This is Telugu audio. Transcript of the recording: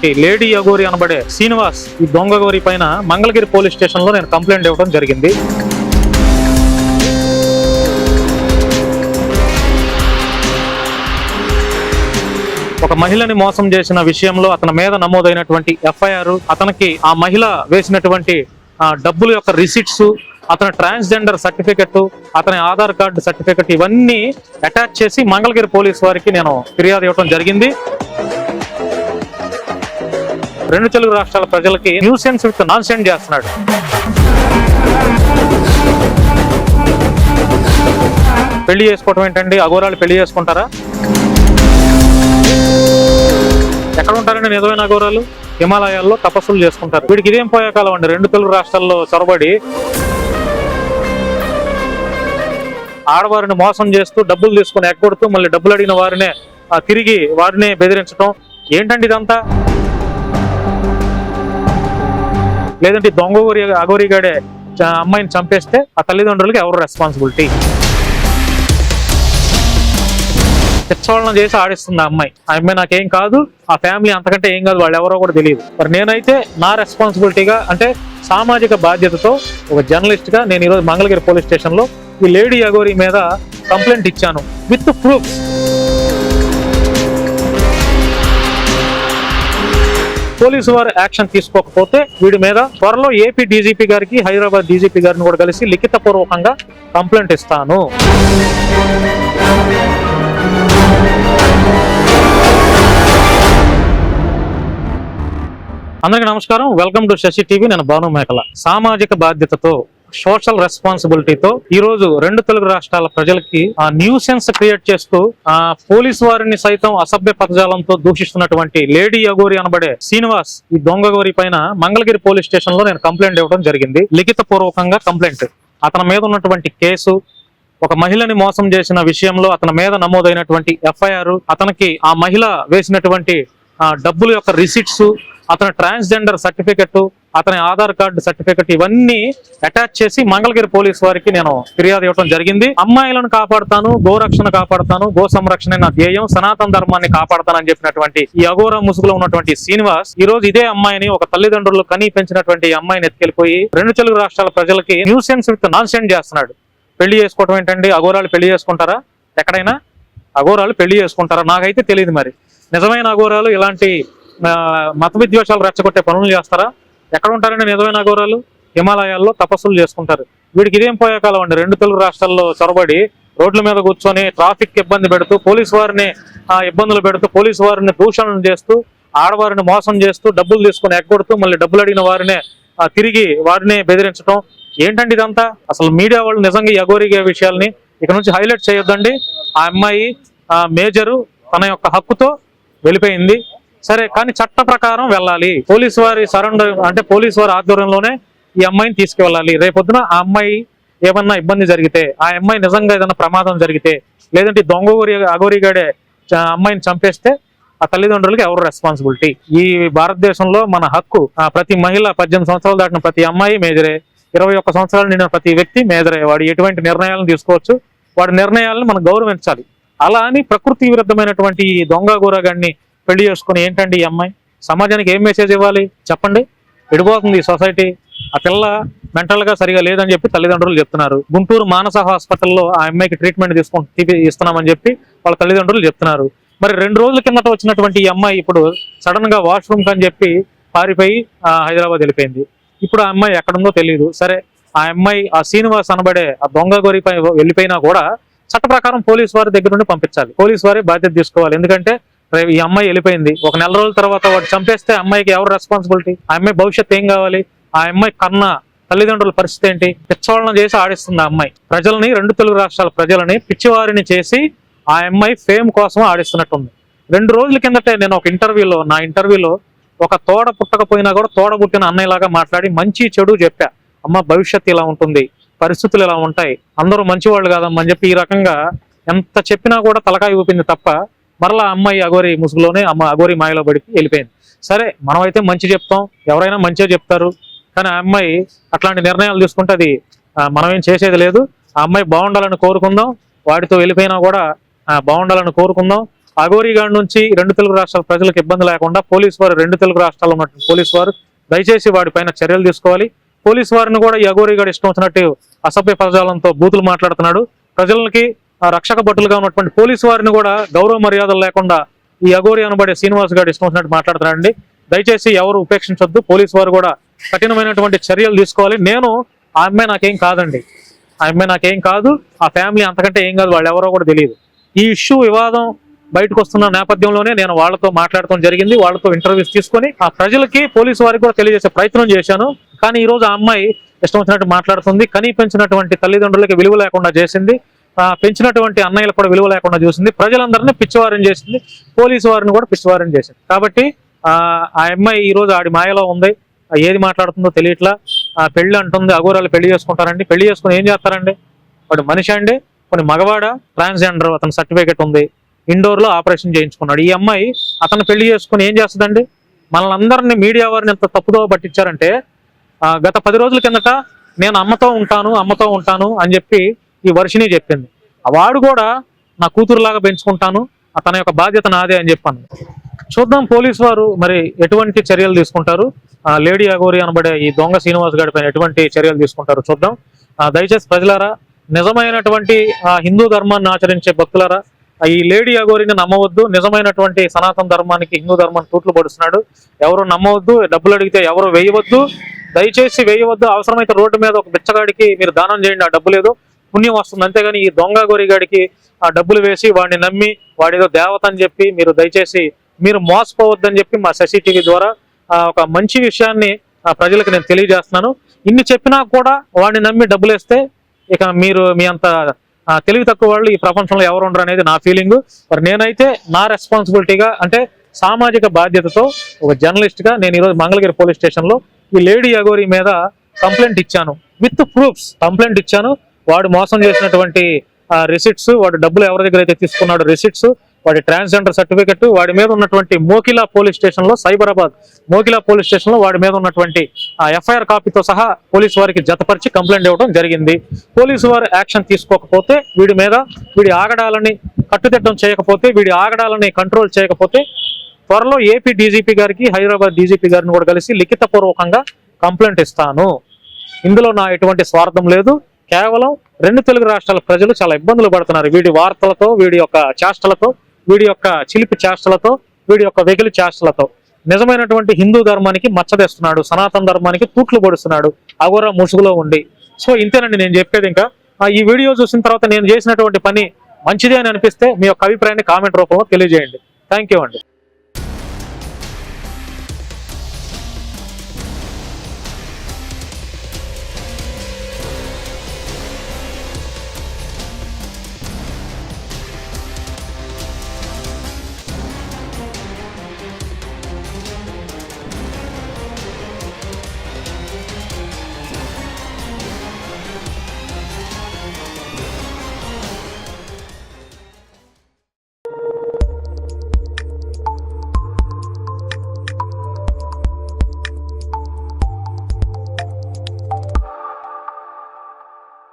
లేడీ అగోరి అనబడే శ్రీనివాస్ ఈ దొంగ గోరి పైన మంగళగిరి పోలీస్ స్టేషన్లో నేను కంప్లైంట్ ఇవ్వడం జరిగింది. ఒక మహిళని మోసం చేసిన విషయంలో అతని మీద నమోదైనటువంటి ఎఫ్ఐఆర్ అతనికి ఆ మహిళ వేసినటువంటి డబ్బుల యొక్క రిసిట్స్ అతని ట్రాన్స్జెండర్ సర్టిఫికెట్ అతని ఆధార్ కార్డు సర్టిఫికెట్ ఇవన్నీ అటాచ్ చేసి మంగళగిరి పోలీస్ వారికి నేను ఫిర్యాదు ఇవ్వడం జరిగింది. రెండు తెలుగు రాష్ట్రాల ప్రజలకి న్యూసెన్స్ విత్ నాన్ సెండ్ చేస్తున్నాడు. పెళ్ళి చేసుకోవటం ఏంటండి? అఘోరాలు పెళ్ళి చేసుకుంటారా? ఎక్కడ ఉంటారండి నిజమైన అఘోరాలు? హిమాలయాల్లో తపస్సులు చేసుకుంటారు. వీడికి ఇదేం పోయే కాలం అండి? రెండు తెలుగు రాష్ట్రాల్లో చొరబడి ఆడవారిని మోసం చేస్తూ డబ్బులు తీసుకుని ఎగ్గొడుతూ మళ్ళీ డబ్బులు అడిగిన వారినే ఆ, తిరిగి వారినే బెదిరించడం ఏంటండి ఇదంతా? లేదంటే దొంగ ఊరి అగోరిగాడే అమ్మాయిని చంపేస్తే ఆ తల్లిదండ్రులకి ఎవరు రెస్పాన్సిబిలిటీ పిచ్చోళ్ళని చేసి ఆడిస్తుంది ఆ అమ్మాయి. ఆ అమ్మాయి నాకేం కాదు ఆ ఫ్యామిలీ అంతకంటే ఏం కాదు వాళ్ళు ఎవరో కూడా తెలియదు. మరి నేనైతే నా రెస్పాన్సిబిలిటీగా అంటే సామాజిక బాధ్యతతో ఒక జర్నలిస్ట్గా నేను ఈరోజు మంగళగిరి పోలీస్ స్టేషన్లో ఈ లేడీ అగోరి మీద కంప్లైంట్ ఇచ్చాను విత్ ప్రూఫ్ పోలీసు వారు యాక్షన్ తీసుకోకపోతే వీడి మీద త్వరలో ఏపీ డీజీపీ గారికి హైదరాబాద్ డీజీపీ గారిని కూడా కలిసి లిఖిత పూర్వకంగా కంప్లైంట్ ఇస్తాను. అందరికీ నమస్కారం. Welcome to Sashi TV. నేను భాను మేకల. సామాజిక బాధ్యతతో సోషల్ రెస్పాన్సిబిలిటీతో ఈ రోజు రెండు తెలుగు రాష్ట్రాల ప్రజలకి ఆ న్యూసెన్స్ క్రియేట్ చేస్తూ ఆ పోలీసు వారిని సైతం అసభ్య పదజాలంతో దూషిస్తున్నటువంటి లేడీ అగోరి అనబడే శ్రీనివాస్ ఈ దొంగ గోరి పైన మంగళగిరి పోలీస్ స్టేషన్లో నేను కంప్లైంట్ ఇవ్వడం జరిగింది. లిఖిత పూర్వకంగా కంప్లైంట్. అతని మీద ఉన్నటువంటి కేసు ఒక మహిళని మోసం చేసిన విషయంలో అతని మీద నమోదైనటువంటి ఎఫ్ఐఆర్ అతనికి ఆ మహిళ వేసినటువంటి డబ్బుల యొక్క రిసిట్స్ అతని ట్రాన్స్జెండర్ సర్టిఫికెట్ అతని ఆధార్ కార్డు సర్టిఫికెట్ ఇవన్నీ అటాచ్ చేసి మంగళగిరి పోలీస్ వారికి నేను ఫిర్యాదు ఇవ్వడం జరిగింది. అమ్మాయిలను కాపాడుతాను గోరక్షణ కాపాడుతాను గో సంరక్షణ నా ధ్యేయం సనాతన ధర్మాన్ని కాపాడుతానని చెప్పినటువంటి ఈ అఘోర ముసుగులో ఉన్నటువంటి శ్రీనివాస్ ఈ రోజు ఇదే అమ్మాయిని ఒక తల్లిదండ్రులు కనీ పెంచినటువంటి ఈ అమ్మాయిని ఎత్తుకెళ్ళిపోయి రెండు తెలుగు రాష్ట్రాల ప్రజలకి న్యూసెన్స్ విత్ నాన్ సెండ్ చేస్తున్నాడు. పెళ్ళి చేసుకోవటం ఏంటండి? అఘోరాలు పెళ్ళి చేసుకుంటారా? ఎక్కడైనా అఘోరాలు పెళ్ళి చేసుకుంటారా? నాకైతే తెలియదు మరి. నిజమైన అఘోరాలు ఇలాంటి మత విద్వేషాలు రెచ్చగొట్టే పనులు చేస్తారా? ఎక్కడ ఉంటారండి నిజమైన అఘోరాలు హిమాలయాల్లో తపస్సులు చేసుకుంటారు. వీడికి ఇదేం పోయే కాలం అండి? రెండు తెలుగు రాష్ట్రాల్లో చొరబడి రోడ్ల మీద కూర్చొని ట్రాఫిక్ ఇబ్బంది పెడుతూ పోలీసు వారిని ఇబ్బందులు పెడుతూ పోలీసు వారిని దూషణలు చేస్తూ ఆడవారిని మోసం చేస్తూ డబ్బులు తీసుకుని ఎగ్గొడుతూ మళ్ళీ డబ్బులు అడిగిన వారినే తిరిగి వారిని బెదిరించడం ఏంటండి ఇదంతా? అసలు మీడియా వాళ్ళు నిజంగా ఈ అఘోరిగే విషయాల్ని ఇక నుంచి హైలైట్ చేయొద్దండి. ఆ అమ్మాయి మేజరు తన యొక్క హక్కుతో వెళ్ళిపోయింది. సరే కానీ చట్ట ప్రకారం వెళ్ళాలి. పోలీసు వారి సరౌండర్ అంటే పోలీసు వారి ఆధ్వర్యంలోనే ఈ అమ్మాయిని తీసుకువెళ్ళాలి. రేపొద్దున ఆ అమ్మాయి ఏమన్నా ఇబ్బంది జరిగితే ఆ అమ్మాయి నిజంగా ఏదైనా ప్రమాదం జరిగితే లేదంటే దొంగ ఊరి అగోరిగాడే అమ్మాయిని చంపేస్తే ఆ తల్లిదండ్రులకి ఎవరు రెస్పాన్సిబిలిటీ ఈ భారతదేశంలో మన హక్కు ఆ ప్రతి మహిళ పద్దెనిమిది సంవత్సరాలు దాటిన ప్రతి అమ్మాయి మేజరే. ఇరవై ఒక్క సంవత్సరాలు నిండిన ప్రతి వ్యక్తి మేజరే. వాడు ఎటువంటి నిర్ణయాలను తీసుకోవచ్చు? వాడి నిర్ణయాలను మనం గౌరవించాలి. అలా అని ప్రకృతి విరుద్ధమైనటువంటి ఈ దొంగ గూరగాడిని పెళ్ళి చేసుకుని ఏంటండి ఈ అమ్మాయి? సమాజానికి ఏం మెసేజ్ ఇవ్వాలి? చెప్పండి. విడిపోతుంది సొసైటీ ఆ పిల్ల మెంటల్గా సరిగా లేదని చెప్పి తల్లిదండ్రులు చెప్తున్నారు. గుంటూరు మానస హాస్పిటల్లో ఆ అమ్మాయికి ట్రీట్మెంట్ తీసుకుని ఇస్తున్నామని చెప్పి వాళ్ళ తల్లిదండ్రులు చెప్తున్నారు. మరి రెండు రోజుల కిందట వచ్చినటువంటి ఈ అమ్మాయి ఇప్పుడు సడన్గా వాష్రూమ్ అని చెప్పి పారిపోయి హైదరాబాద్ వెళ్ళిపోయింది. ఇప్పుడు ఆ అమ్మాయి ఎక్కడుందో తెలియదు సరే ఆ అమ్మాయి ఆ శ్రీనివాస్ అనబడే ఆ దొంగ గోరిపై వెళ్ళిపోయినా కూడా చట్ట ప్రకారం పోలీస్ వారి దగ్గర నుండి పంపించాలి. పోలీస్ వారి బాధ్యత తీసుకోవాలి. ఎందుకంటే రేపు ఈ అమ్మాయి వెళ్ళిపోయింది. ఒక నెల రోజుల తర్వాత వాడు చంపేస్తే అమ్మాయికి ఎవరు రెస్పాన్సిబిలిటీ ఆ అమ్మాయి భవిష్యత్తు ఏం కావాలి? ఆ అమ్మాయి కన్నా తల్లిదండ్రుల పరిస్థితి ఏంటి? పిచ్చవాళ్ళని చేసి ఆడిస్తుంది ఆ అమ్మాయి. ప్రజలని రెండు తెలుగు రాష్ట్రాల ప్రజలని పిచ్చివారిని చేసి ఆ అమ్మాయి ఫేమ్ కోసం ఆడిస్తున్నట్టుంది. రెండు రోజుల కిందటే నేను ఒక ఇంటర్వ్యూలో నా ఇంటర్వ్యూలో ఒక తోడ పుట్టకపోయినా కూడా తోడ పుట్టిన అన్నయ్యలాగా మాట్లాడి మంచి చెడు చెప్పా. అమ్మ భవిష్యత్తు ఇలా ఉంటుంది పరిస్థితులు ఇలా ఉంటాయి అందరూ మంచివాళ్ళు కాదమ్మని అని చెప్పి ఈ రకంగా ఎంత చెప్పినా కూడా తలకాయ ఊపింది తప్ప మరలా అమ్మాయి అగోరి ముసుగులోనే అమ్మ అగోరి మాయలో పడికి వెళ్ళిపోయింది. సరే మనమైతే మంచి చెప్తాం ఎవరైనా మంచిగా చెప్తారు కానీ ఆ అమ్మాయి అట్లాంటి నిర్ణయాలు తీసుకుంటే అది మనమేం మనం ఏం చేసేది లేదు. ఆ అమ్మాయి బాగుండాలని కోరుకుందాం వాడితో వెళ్ళిపోయినా కూడా బాగుండాలని కోరుకుందాం. అఘోరీగాడ్ నుంచి రెండు తెలుగు రాష్ట్రాల ప్రజలకు ఇబ్బంది లేకుండా పోలీసు వారు రెండు తెలుగు రాష్ట్రాల్లో ఉన్నటువంటి పోలీసు వారు దయచేసి వాడి పైన చర్యలు తీసుకోవాలి. పోలీసు వారిని కూడా ఈ అఘోరీగాడు ఇష్టం వచ్చినట్టు అసభ్య పదజాలంతో బూతులు మాట్లాడుతున్నాడు. ప్రజలకి రక్షక భటులుగా ఉన్నటువంటి పోలీసు వారిని కూడా గౌరవ మర్యాదలు లేకుండా ఈ అఘోరి అనబడే శ్రీనివాస్ గారు ఇష్టం వచ్చినట్టు మాట్లాడుతున్నారండి. దయచేసి ఎవరు ఉపేక్షించొద్దు. పోలీసు వారు కూడా కఠినమైనటువంటి చర్యలు తీసుకోవాలి. నేను ఆ అమ్మాయి నాకేం కాదండి. ఆ అమ్మాయి నాకేం కాదు. ఆ ఫ్యామిలీ అంతకంటే ఏం కాదు. వాళ్ళు ఎవరో కూడా తెలియదు. ఈ ఇష్యూ వివాదం బయటకు వస్తున్న నేపథ్యంలోనే నేను వాళ్ళతో మాట్లాడటం జరిగింది. వాళ్ళతో ఇంటర్వ్యూస్ తీసుకొని ఆ ప్రజలకి పోలీసు వారికి కూడా తెలియజేసే ప్రయత్నం చేశాను. కానీ ఈ రోజు ఆ అమ్మాయి ఇష్టం వచ్చినట్టు మాట్లాడుతుంది. కనీ పెంచినటువంటి తల్లిదండ్రులకి విలువ లేకుండా చేసింది. పెంచినటువంటి అన్నయ్యలు కూడా విలువ లేకుండా చూసింది. ప్రజలందరినీ పిచ్చివారం చేసింది. పోలీసు వారిని కూడా పిచ్చివారం చేసింది. కాబట్టి ఆ అమ్మాయి ఈ రోజు ఆడి మాయలో ఉంది. ఏది మాట్లాడుతుందో తెలియట్లా. ఆ పెళ్ళి అంటుంది. అఘోరాలు పెళ్ళి చేసుకుంటారండి. పెళ్ళి చేసుకుని ఏం చేస్తారండి? వాడు మనిషి అండి. కొన్ని మగవాడ? ట్రాన్స్జెండర్ అతని సర్టిఫికేట్ ఉంది. ఇండోర్లో ఆపరేషన్ చేయించుకున్నాడు. ఈ అమ్మాయి అతను పెళ్ళి చేసుకుని ఏం చేస్తుందండి? మనల్ని అందరినీ మీడియా వారిని ఎంత తప్పుదో పట్టించారంటే గత పది రోజుల కిందట నేను అమ్మతో ఉంటాను అమ్మతో ఉంటాను అని చెప్పి ఈ వర్షిని చెప్పింది. వాడు కూడా నా కూతురులాగా పెంచుకుంటాను తన యొక్క బాధ్యత నాదే అని చెప్పాను. చూద్దాం పోలీసు వారు మరి ఎటువంటి చర్యలు తీసుకుంటారు. ఆ, లేడీ అగోరి అనబడే ఈ దొంగ శ్రీనివాస్ గారి పైన ఎటువంటి చర్యలు తీసుకుంటారు చూద్దాం. దయచేసి ప్రజలారా నిజమైనటువంటి ఆ, హిందూ ధర్మాన్ని ఆచరించే భక్తులారా ఈ లేడీ అగోరిని నమ్మవద్దు నిజమైనటువంటి సనాతన ధర్మానికి హిందూ ధర్మాన్ని తూట్లు పడుస్తున్నాడు. ఎవరు నమ్మవద్దు డబ్బులు అడిగితే ఎవరు వేయవద్దు. దయచేసి వేయవద్దు అవసరమైతే రోడ్డు మీద ఒక బిచ్చగాడికి మీరు దానం చేయండి ఆ డబ్బు లేదు. పుణ్యం వస్తుంది. అంతేగాని ఈ దొంగ గోరిగాడికి ఆ డబ్బులు వేసి వాడిని నమ్మి వాడేదో దేవత అని చెప్పి మీరు దయచేసి మీరు మోసపోవద్దని చెప్పి మా శశి టీవీ ద్వారా ఒక మంచి విషయాన్ని ప్రజలకు నేను తెలియజేస్తున్నాను. ఇన్ని చెప్పినా కూడా వాడిని నమ్మి డబ్బులు వేస్తే ఇక మీరు మీ అంత ఆ, తెలివి తక్కువ వాళ్ళు ఈ ప్రపంచంలో ఎవరు ఉండరు అనేది నా ఫీలింగ్ మరి నేనైతే నా రెస్పాన్సిబిలిటీగా అంటే సామాజిక బాధ్యతతో ఒక జర్నలిస్ట్గా నేను ఈరోజు మంగళగిరి పోలీస్ స్టేషన్లో ఈ లేడీ అగోరి మీద కంప్లైంట్ ఇచ్చాను. విత్ ప్రూఫ్స్ కంప్లైంట్ ఇచ్చాను. వాడు మోసం చేసినటువంటి రిసిట్స్ వాడు డబ్బులు ఎవరి దగ్గర అయితే తీసుకున్నాడు రిసిట్స్ వాడి ట్రాన్స్జెండర్ సర్టిఫికెట్ వాడి మీద ఉన్నటువంటి మోకిలా పోలీస్ స్టేషన్లో సైబరాబాద్ మోకిలా పోలీస్ స్టేషన్లో వాడి మీద ఉన్నటువంటి ఎఫ్ఐఆర్ కాపీతో సహా పోలీసు వారికి జతపరిచి కంప్లైంట్ ఇవ్వడం జరిగింది. పోలీసు వారు యాక్షన్ తీసుకోకపోతే వీడి మీద వీడి ఆగడాలని కట్టుదిట్టం చేయకపోతే వీడి ఆగడాలని కంట్రోల్ చేయకపోతే త్వరలో ఏపీ డీజీపీ గారికి హైదరాబాద్ డీజీపీ గారిని కూడా కలిసి లిఖితపూర్వకంగా కంప్లైంట్ ఇస్తాను. ఇందులో నా ఎటువంటి స్వార్థం లేదు. కేవలం రెండు తెలుగు రాష్ట్రాల ప్రజలు చాలా ఇబ్బందులు పడుతున్నారు. వీడి వార్తలతో వీడి యొక్క చేష్టలతో వీడి యొక్క చిలిపి చేష్టలతో వీడి యొక్క వెగిలి చేష్టలతో. నిజమైనటువంటి హిందూ ధర్మానికి మచ్చదేస్తున్నాడు సనాతన ధర్మానికి తూట్లు పొడుస్తున్నాడు అగోరా ముసుగులో ఉండి. సో ఇంతేనండి నేను చెప్పేది ఇంకా. ఆ, ఈ వీడియో చూసిన తర్వాత నేను చేసినటువంటి పని మంచిదే అని అనిపిస్తే మీ యొక్క అభిప్రాయాన్ని కామెంట్ రూపంలో తెలియజేయండి. థ్యాంక్ యూ అండి.